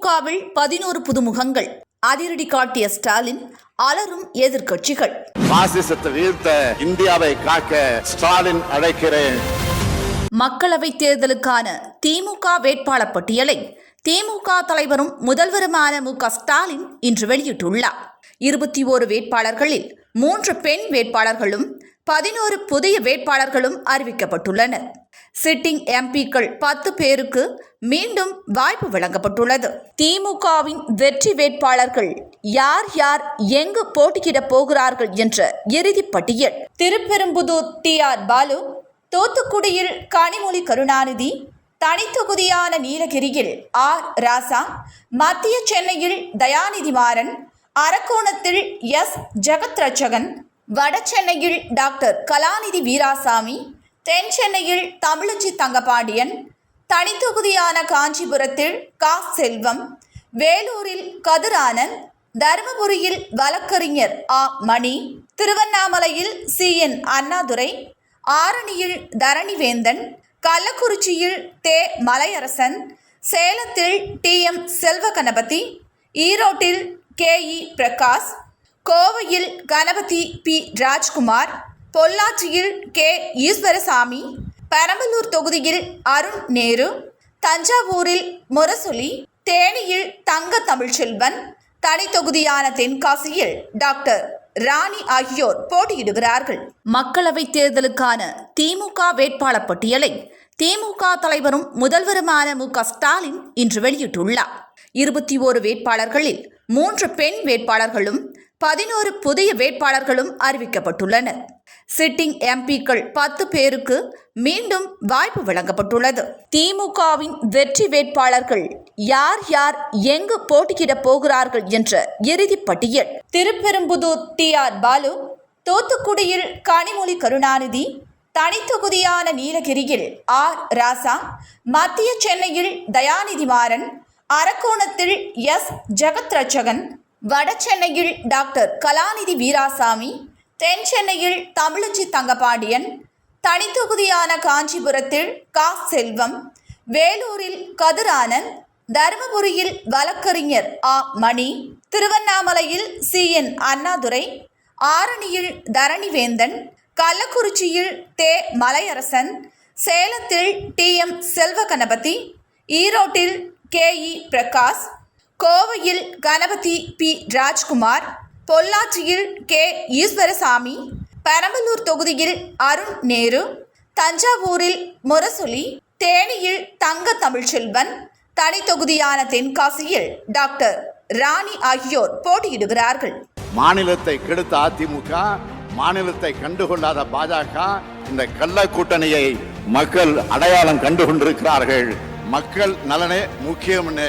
திமுகவில் பதினோரு புதுமுகங்கள். அதிரடி காட்டிய ஸ்டாலின் அலரும் எதிர்க்கட்சிகள். பாசிசத்தை வீழ்த்த இந்தியாவை காக்க ஸ்டாலின் அழைக்கிறேன். மக்களவைத் தேர்தலுக்கான திமுக வேட்பாளர் பட்டியலை திமுக தலைவரும் முதல்வருமான மு க ஸ்டாலின் இன்று வெளியிட்டுள்ளார். இருபத்தி ஓரு வேட்பாளர்களில் மூன்று பெண் வேட்பாளர்களும் பதினோரு புதிய வேட்பாளர்களும் அறிவிக்கப்பட்டுள்ளனர். சிட்டிங் எம்பிக்கள் பத்து பேருக்கு மீண்டும் வாய்ப்பு வழங்கப்பட்டுள்ளது. திமுகவின் வெற்றி வேட்பாளர்கள் யார் யார் எங்கு போட்டியிடப் போகிறார்கள் என்ற இறுதி பட்டியல். திருப்பெரும்புதூர் டி. ஆர். பாலு தூத்துக்குடியில் கனிமொழி கருணாநிதி தனித்தொகுதியான நீலகிரியில் ஆர். ராசா மத்திய சென்னையில் தயாநிதி மாறன் அரக்கோணத்தில் எஸ். ஜெகத்ரட்சகன் வடசென்னையில் வட சென்னையில் டாக்டர் கலாநிதி வீராசாமி தென் சென்னையில் தமிழச்சி தங்கபாண்டியன் தனித்தொகுதியான காஞ்சிபுரத்தில் கா செல்வம் வேலூரில் கதிரானந்த் தருமபுரியில் வழக்கறிஞர் ஆ. மணி திருவண்ணாமலையில் சி. என். அண்ணாதுரை ஆரணியில் தரணிவேந்தன் கள்ளக்குறிச்சியில் தே. மலையரசன் சேலத்தில் டி. எம். செல்வ கணபதி ஈரோட்டில் கே. இ. பிரகாஷ் கோவையில் கணபதி பி. ராஜ்குமார் பொள்ளாச்சியில் கே. ஈஸ்வரசாமி பெரம்பலூர் தொகுதியில் அருண் நேரு தஞ்சாவூரில் முரசொலி தேனியில் தங்க தமிழ்ச்செல்வன் தனி தொகுதியான தென்காசியில் டாக்டர் ராணி ஆகியோர் போட்டியிடுகிறார்கள். மக்களவைத் தேர்தலுக்கான திமுக வேட்பாளர் பட்டியலை திமுக தலைவரும் முதல்வருமான மு. க. ஸ்டாலின் இன்று வெளியிட்டுள்ளார். இருபத்தி ஓரு வேட்பாளர்களில் மூன்று பெண் வேட்பாளர்களும் பதினோரு புதிய வேட்பாளர்களும் அறிவிக்கப்பட்டுள்ளனர். சிட்டிங் எம்பிக்கள் பத்து பேருக்கு மீண்டும் வாய்ப்பு வழங்கப்பட்டுள்ளது. திமுகவின் வெற்றி வேட்பாளர்கள் யார் யார் எங்கு போட்டியிடப் போகிறார்கள் என்ற இறுதி பட்டியல். திருப்பெரும்புதூர் டி ஆர் பாலு தூத்துக்குடியில் கனிமொழி கருணாநிதி தனித்தொகுதியான நீலகிரியில் ஆர் ராசா மத்திய சென்னையில் தயாநிதி மாறன் அரக்கோணத்தில் எஸ் ஜெகத் வடசென்னையில் வட சென்னையில் டாக்டர் கலாநிதி வீராசாமி தென் சென்னையில் தமிழச்சி தங்கபாண்டியன் தனித்தொகுதியான காஞ்சிபுரத்தில் கா செல்வம் வேலூரில் கதிரானந்த் தருமபுரியில் வழக்கறிஞர் ஆ. மணி திருவண்ணாமலையில் சி. என். அண்ணாதுரை ஆரணியில் தரணிவேந்தன் கள்ளக்குறிச்சியில் தே. மலையரசன் சேலத்தில் டி. எம். செல்வ கணபதி ஈரோட்டில் கே. இ. பிரகாஷ் கோவையில் கணபதி பி. ராஜ்குமார் பொள்ளாச்சியில் கே. ஈஸ்வரசாமி பெரம்பலூர் தொகுதியில் அருண் நேரு தஞ்சாவூரில் முரசொலி தேனியில் தங்க தமிழ்ச்செல்வன் தனி தொகுதியான தென்காசியில் டாக்டர் ராணி ஆகியோர் போட்டியிடுகிறார்கள். மாநிலத்தை கெடுத்த அதிமுக மாநிலத்தை கண்டுகொள்ளாத பாஜக இந்த கள்ள கூட்டணியை மக்கள் அடையாளம் கண்டு கொண்டிருக்கிறார்கள் மக்கள் நலனே முக்கியம்னு